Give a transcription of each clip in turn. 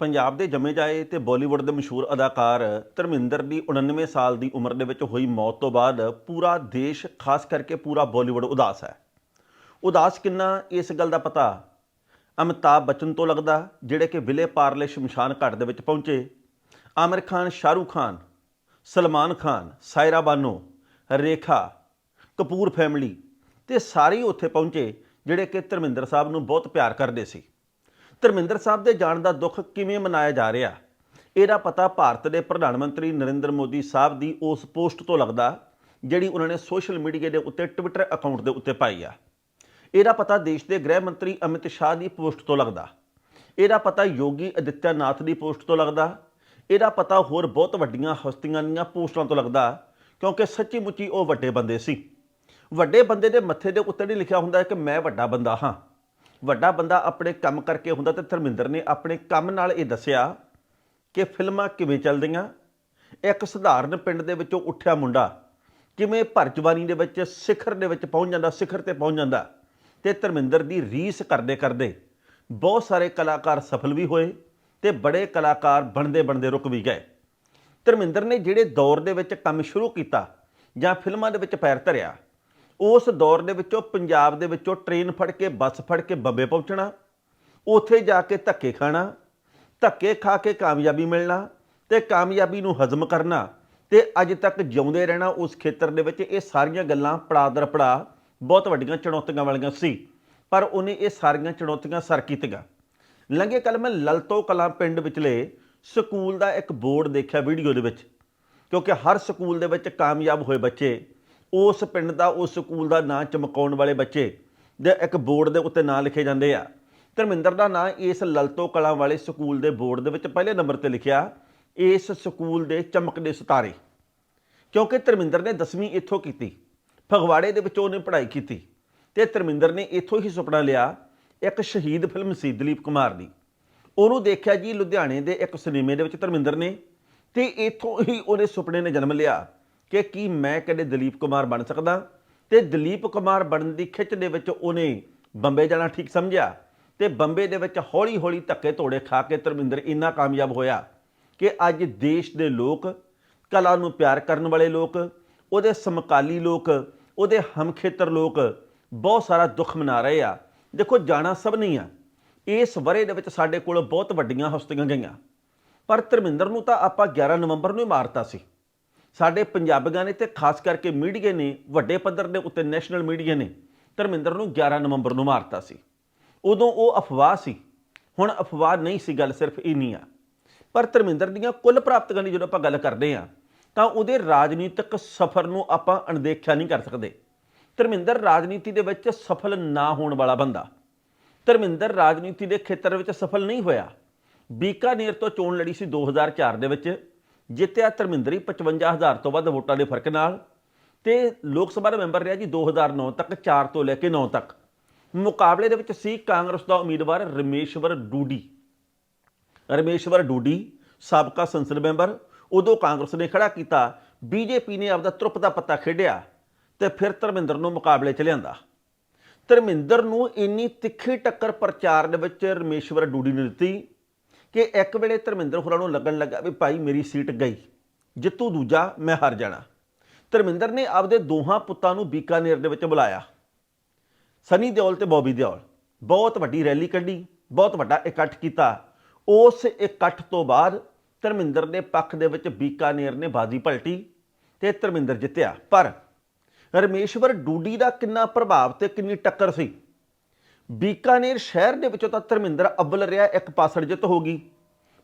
ਪੰਜਾਬ ਦੇ ਜੰਮੇ ਜਾਏ ਤੇ ਬਾਲੀਵੁੱਡ ਦੇ ਮਸ਼ਹੂਰ ਅਦਾਕਾਰ ਧਰਮਿੰਦਰ ਦੀ 99 ਸਾਲ ਦੀ ਉਮਰ ਦੇ ਵਿੱਚ ਹੋਈ ਮੌਤ ਤੋਂ ਬਾਅਦ ਪੂਰਾ ਦੇਸ਼, ਖਾਸ ਕਰਕੇ ਪੂਰਾ ਬਾਲੀਵੁੱਡ ਉਦਾਸ ਹੈ। ਉਦਾਸ ਕਿੰਨਾ, ਇਸ ਗੱਲ ਦਾ ਪਤਾ? ਅਮਿਤਾਭ ਬੱਚਨ ਤੋਂ ਲੱਗਦਾ, ਜਿਹੜੇ ਕਿ ਵਿਲੇ ਪਾਰਲੇ ਸ਼ਮਸ਼ਾਨ ਘਾਟ ਦੇ ਵਿੱਚ ਪਹੁੰਚੇ। ਆਮਿਰ ਖਾਨ, ਸ਼ਾਹਰੂਖ ਖਾਨ, ਸਲਮਾਨ ਖਾਨ, ਸਾਇਰਾ ਬਾਨੋ, ਰੇਖਾ, ਕਪੂਰ ਫੈਮਿਲੀ ਤੇ ਸਾਰੇ ਹੀ ਉੱਥੇ ਪਹੁੰਚੇ, ਜਿਹੜੇ ਕਿ ਧਰਮਿੰਦਰ ਸਾਹਿਬ ਨੂੰ ਬਹੁਤ ਪਿਆਰ ਕਰਦੇ ਸੀ। ਧਰਮਿੰਦਰ ਸਾਹਿਬ ਦੇ ਜਾਣ ਦਾ ਦੁੱਖ ਕਿਵੇਂ ਮਨਾਇਆ ਜਾ ਰਿਹਾ? ਇਹਦਾ ਪਤਾ ਭਾਰਤ ਦੇ ਪ੍ਰਧਾਨ ਮੰਤਰੀ ਨਰਿੰਦਰ ਮੋਦੀ ਸਾਹਿਬ ਦੀ ਉਸ ਪੋਸਟ ਤੋਂ ਲੱਗਦਾ, ਜਿਹੜੀ ਉਹਨਾਂ ਨੇ ਸੋਸ਼ਲ ਮੀਡੀਆ ਦੇ ਉੱਤੇ, ਟਵਿੱਟਰ ਅਕਾਊਂਟ ਦੇ ਉੱਤੇ ਪਾਈ ਆ। ਇਹਦਾ ਪਤਾ ਦੇਸ਼ ਦੇ ਗ੍ਰਹਿ ਮੰਤਰੀ ਅਮਿਤ ਸ਼ਾਹ ਦੀ ਪੋਸਟ ਤੋਂ ਲੱਗਦਾ। ਇਹਦਾ ਪਤਾ ਯੋਗੀ ਅਦਿੱਤਿਆਨਾਥ ਦੀ ਪੋਸਟ ਤੋਂ ਲੱਗਦਾ। ਇਹਦਾ ਪਤਾ ਹੋਰ ਬਹੁਤ ਵੱਡੀਆਂ ਹਸਤੀਆਂ ਦੀਆਂ ਪੋਸਟਾਂ ਤੋਂ ਲੱਗਦਾ, ਕਿਉਂਕਿ ਸੱਚੀ ਮੁੱਚੀ ਉਹ ਵੱਡੇ ਬੰਦੇ ਸੀ। ਵੱਡੇ ਬੰਦੇ ਦੇ ਮੱਥੇ ਦੇ ਉੱਤੇ ਨਹੀਂ ਲਿਖਿਆ ਹੁੰਦਾ ਕਿ ਮੈਂ ਵੱਡਾ ਬੰਦਾ ਹਾਂ। ਵੱਡਾ ਬੰਦਾ ਆਪਣੇ ਕੰਮ ਕਰਕੇ ਹੁੰਦਾ ਤੇ ਧਰਮਿੰਦਰ ਨੇ ਆਪਣੇ ਕੰਮ ਨਾਲ ਇਹ ਦੱਸਿਆ ਕਿ ਫਿਲਮਾਂ ਕਿਵੇਂ ਚੱਲਦੀਆਂ? ਇੱਕ ਸਧਾਰਨ ਪਿੰਡ ਦੇ ਵਿੱਚੋਂ ਉੱਠਿਆ ਮੁੰਡਾ, ਕਿਵੇਂ ਭਰ ਜਵਾਨੀ ਦੇ ਵਿੱਚ ਸਿਖਰ ਦੇ ਵਿੱਚ ਪਹੁੰਚ ਜਾਂਦਾ, ਸਿਖਰ ਤੇ ਪਹੁੰਚ ਜਾਂਦਾ ਤੇ ਧਰਮਿੰਦਰ ਦੀ ਰੀਸ ਕਰਦੇ ਕਰਦੇ ਬਹੁਤ ਸਾਰੇ ਕਲਾਕਾਰ ਸਫਲ ਵੀ ਹੋਏ ਤੇ ਬੜੇ ਕਲਾਕਾਰ ਬਣਦੇ ਬਣਦੇ ਰੁਕ ਵੀ ਗਏ। ਧਰਮਿੰਦਰ ਨੇ ਜਿਹੜੇ ਦੌਰ ਦੇ ਵਿੱਚ ਕੰਮ ਸ਼ੁਰੂ ਕੀਤਾ ਜਾਂ ਫਿਲਮਾਂ ਦੇ ਵਿੱਚ ਪੈਰ ਧਰਿਆ ਉਸ ਦੌਰ ਦੇ ਵਿੱਚੋਂ ਪੰਜਾਬ ਦੇ ਵਿੱਚੋਂ ਟ੍ਰੇਨ ਫੜ ਕੇ, ਬੱਸ ਫੜ ਕੇ ਬੱਬੇ ਪਹੁੰਚਣਾ, ਉੱਥੇ ਜਾ ਕੇ ਧੱਕੇ ਖਾਣਾ, ਧੱਕੇ ਖਾ ਕੇ ਕਾਮਯਾਬੀ ਮਿਲਣਾ ਤੇ ਕਾਮਯਾਬੀ ਨੂੰ ਹਜ਼ਮ ਕਰਨਾ ਤੇ ਅੱਜ ਤੱਕ ਜਿਉਂਦੇ ਰਹਿਣਾ, ਉਸ ਖੇਤਰ ਦੇ ਵਿੱਚ ਇਹ ਸਾਰੀਆਂ ਗੱਲਾਂ ਪੜਾਦਰ ਪੜਾ ਬਹੁਤ ਵੱਡੀਆਂ ਚੁਣੌਤੀਆਂ ਵਾਲੀਆਂ ਸੀ, ਪਰ ਉਹਨੇ ਇਹ ਸਾਰੀਆਂ ਚੁਣੌਤੀਆਂ ਸਰ ਕੀਤੀਆਂ। ਲੰਘੇ ਕੱਲ ਮੈਂ ਲਲਤੋ ਕਲਾਂ ਪਿੰਡ ਵਿਚਲੇ ਸਕੂਲ ਦਾ ਇੱਕ ਬੋਰਡ ਦੇਖਿਆ ਵੀਡੀਓ ਦੇ ਵਿੱਚ, ਕਿਉਂਕਿ ਹਰ ਸਕੂਲ ਦੇ ਵਿੱਚ ਕਾਮਯਾਬ ਹੋਏ ਬੱਚੇ ਉਸ ਪਿੰਡ ਦਾ, ਉਸ ਸਕੂਲ ਦਾ ਨਾਂ ਚਮਕਾਉਣ ਵਾਲੇ ਬੱਚੇ ਦੇ ਇੱਕ ਬੋਰਡ ਦੇ ਉੱਤੇ ਨਾਂ ਲਿਖੇ ਜਾਂਦੇ ਆ। ਧਰਮਿੰਦਰ ਦਾ ਨਾਂ ਇਸ ਲਲਤੋ ਕਲਾਂ ਵਾਲੇ ਸਕੂਲ ਦੇ ਬੋਰਡ ਦੇ ਵਿੱਚ ਪਹਿਲੇ ਨੰਬਰ ਤੇ ਲਿਖਿਆ, ਇਸ ਸਕੂਲ ਦੇ ਚਮਕਦੇ ਸਿਤਾਰੇ। ਕਿਉਂਕਿ ਧਰਮਿੰਦਰ ਨੇ 10ਵੀਂ ਇੱਥੋਂ ਕੀਤੀ, ਫਗਵਾੜੇ ਦੇ ਵਿੱਚ ਉਹਨੇ ਪੜ੍ਹਾਈ ਕੀਤੀ ਤੇ ਧਰਮਿੰਦਰ ਨੇ ਇੱਥੋਂ ਹੀ ਸੁਪਨਾ ਲਿਆ ਇੱਕ ਸ਼ਹੀਦ ਫਿਲਮ ਸੀ ਦਲੀਪ ਕੁਮਾਰ ਦੀ। ਉਹਨੂੰ ਦੇਖਿਆ ਜੀ ਲੁਧਿਆਣੇ ਦੇ ਇੱਕ ਸਿਨੇਮੇ ਦੇ ਵਿੱਚ ਧਰਮਿੰਦਰ ਨੇ ਤੇ ਇੱਥੋਂ ਹੀ ਉਹਨੇ ਸੁਪਨੇ ਨੇ ਜਨਮ ਲਿਆ। ਕਿ ਕੀ ਮੈਂ ਕਦੇ ਦਲੀਪ ਕੁਮਾਰ ਬਣ ਸਕਦਾ? ਤੇ ਦਲੀਪ ਕੁਮਾਰ ਬਣਨ ਦੀ ਖਿੱਚ ਦੇ ਵਿੱਚ ਉਹਨੇ ਬੰਬੇ ਜਾਣਾ ਠੀਕ ਸਮਝਿਆ ਤੇ ਬੰਬੇ ਦੇ ਵਿੱਚ ਹੌਲੀ-ਹੌਲੀ ਧੱਕੇ ਤੋੜੇ ਖਾ ਕੇ ਧਰਮਿੰਦਰ ਇੰਨਾ ਕਾਮਯਾਬ ਹੋਇਆ ਕਿ ਅੱਜ ਦੇਸ਼ ਦੇ ਲੋਕ, ਕਲਾ ਨੂੰ ਪਿਆਰ ਕਰਨ ਵਾਲੇ ਲੋਕ, ਉਹਦੇ ਸਮਕਾਲੀ ਲੋਕ, ਉਹਦੇ ਹਮਖੇਤਰ ਲੋਕ ਬਹੁਤ ਸਾਰਾ ਦੁੱਖ ਮਨਾ ਰਹੇ ਆ। ਦੇਖੋ, ਜਾਣਾ ਸਭ ਨਹੀਂ ਆ। ਇਸ ਵਰੇ ਦੇ ਵਿੱਚ ਸਾਡੇ ਕੋਲ ਬਹੁਤ ਵੱਡੀਆਂ ਹਸਤੀਆਂ ਗਈਆਂ। ਪਰ ਧਰਮਿੰਦਰ ਨੂੰ ਤਾਂ ਆਪਾਂ 11 ਨਵੰਬਰ ਨੂੰ ਹੀ ਮਾਰਤਾ ਸੀ। ਸਾਡੇ ਪੰਜਾਬੀਆਂ ਨੇ ਤੇ ਖਾਸ ਕਰਕੇ ਮੀਡੀਆ ਨੇ, ਵੱਡੇ ਪੱਧਰ ਦੇ ਉੱਤੇ ਨੈਸ਼ਨਲ ਮੀਡੀਆ ਨੇ, ਧਰਮਿੰਦਰ ਨੂੰ 11 ਨਵੰਬਰ ਨੂੰ ਮਾਰਤਾ ਸੀ। ਉਦੋਂ ਉਹ ਅਫਵਾਹ ਸੀ। ਹੁਣ ਅਫਵਾਹ ਨਹੀਂ ਸੀ, ਗੱਲ ਸਿਰਫ ਇੰਨੀ ਆ। ਪਰ ਧਰਮਿੰਦਰ ਦੀਆਂ ਕੁੱਲ ਪ੍ਰਾਪਤੀਆਂ ਦੀ ਜਦੋਂ ਆਪਾਂ ਗੱਲ ਕਰਦੇ ਆ ਤਾਂ ਉਹਦੇ ਰਾਜਨੀਤਿਕ ਸਫ਼ਰ ਨੂੰ ਆਪਾਂ ਅਣਦੇਖਿਆ ਨਹੀਂ ਕਰ ਸਕਦੇ। ਧਰਮਿੰਦਰ ਰਾਜਨੀਤੀ ਦੇ ਵਿੱਚ ਸਫਲ ਨਾ ਹੋਣ ਵਾਲਾ ਬੰਦਾ। ਧਰਮਿੰਦਰ ਰਾਜਨੀਤੀ ਦੇ ਖੇਤਰ ਵਿੱਚ ਸਫਲ ਨਹੀਂ ਹੋਇਆ। ਬੀਕਾਨੇਰ ਤੋਂ ਚੋਣ ਲੜੀ ਸੀ 2004 ਦੇ ਵਿੱਚ। ਜਿੱਤਿਆ ਧਰਮਿੰਦਰੀ ਹੀ 55000 ਤੋਂ ਵੱਧ ਵੋਟਾਂ ਦੇ ਫ਼ਰਕ ਨਾਲ ਤੇ ਲੋਕ ਸਭਾ ਦਾ ਮੈਂਬਰ ਰਿਹਾ ਜੀ 2009 ਤੱਕ 4 ਤੋਂ ਲੈ ਕੇ 9 ਤੱਕ। ਮੁਕਾਬਲੇ ਦੇ ਵਿੱਚ ਸੀ ਕਾਂਗਰਸ ਦਾ ਉਮੀਦਵਾਰ ਰਮੇਸ਼ਵਰ ਡੂਡੀ। ਰਮੇਸ਼ਵਰ ਡੂਡੀ, ਸਾਬਕਾ ਸੰਸਦ ਮੈਂਬਰ, ਉਦੋਂ ਕਾਂਗਰਸ ਨੇ ਖੜਾ ਕੀਤਾ ਬੀਜੇਪੀ ਨੇ ਆਪਦਾ ਤਰੁੱਪ ਦਾ ਪੱਤਾ ਖੇਡਿਆ ਤੇ ਫਿਰ ਧਰਮਿੰਦਰ ਨੂੰ ਮੁਕਾਬਲੇ 'ਚ ਲਿਆਂਦਾ। ਧਰਮਿੰਦਰ ਨੂੰ ਇੰਨੀ ਤਿੱਖੀ ਟੱਕਰ ਪ੍ਰਚਾਰ ਦੇ ਵਿੱਚ ਰਮੇਸ਼ਵਰ ਡੂਡੀ ਨੇ ਦਿੱਤੀ ਕਿ ਇੱਕ ਵੇਲੇ ਧਰਮਿੰਦਰ ਹੋਰਾਂ ਨੂੰ ਲੱਗਣ ਲੱਗਾ ਵੀ ਭਾਈ ਮੇਰੀ ਸੀਟ ਗਈ, ਜਿੱਤੂ ਦੂਜਾ ਮੈਂ ਹਾਰ ਜਾਣਾ। ਧਰਮਿੰਦਰ ਨੇ ਆਪਦੇ ਦੋਹਾਂ ਪੁੱਤਾਂ ਨੂੰ ਬੀਕਾਨੇਰ ਦੇ ਵਿੱਚ ਬੁਲਾਇਆ। ਸਨੀ ਦਿਓਲ ਤੇ ਬੌਬੀ ਦਿਓਲ, ਬਹੁਤ ਵੱਡੀ ਰੈਲੀ ਕੱਢੀ, ਬਹੁਤ ਵੱਡਾ ਇਕੱਠ ਕੀਤਾ। ਉਸ ਇਕੱਠ ਤੋਂ ਬਾਅਦ ਧਰਮਿੰਦਰ ਦੇ ਪੱਖ ਦੇ ਵਿੱਚ ਬੀਕਾਨੇਰ ਨੇ ਬਾਜ਼ੀ ਪਲਟੀ ਤੇ ਧਰਮਿੰਦਰ ਜਿੱਤਿਆ। ਪਰ ਰਮੇਸ਼ਵਰ ਡੂਡੀ ਦਾ ਕਿੰਨਾ ਪ੍ਰਭਾਵ ਤੇ ਕਿੰਨੀ ਟੱਕਰ ਸੀ ਬੀਕਾਨੇਰ ਸ਼ਹਿਰ ਦੇ ਵਿੱਚੋਂ ਤਾਂ ਧਰਮਿੰਦਰ ਅੱਵਲ ਰਿਹਾ, ਇੱਕ ਪਾਸੜ ਜਿੱਤ ਹੋ ਗਈ।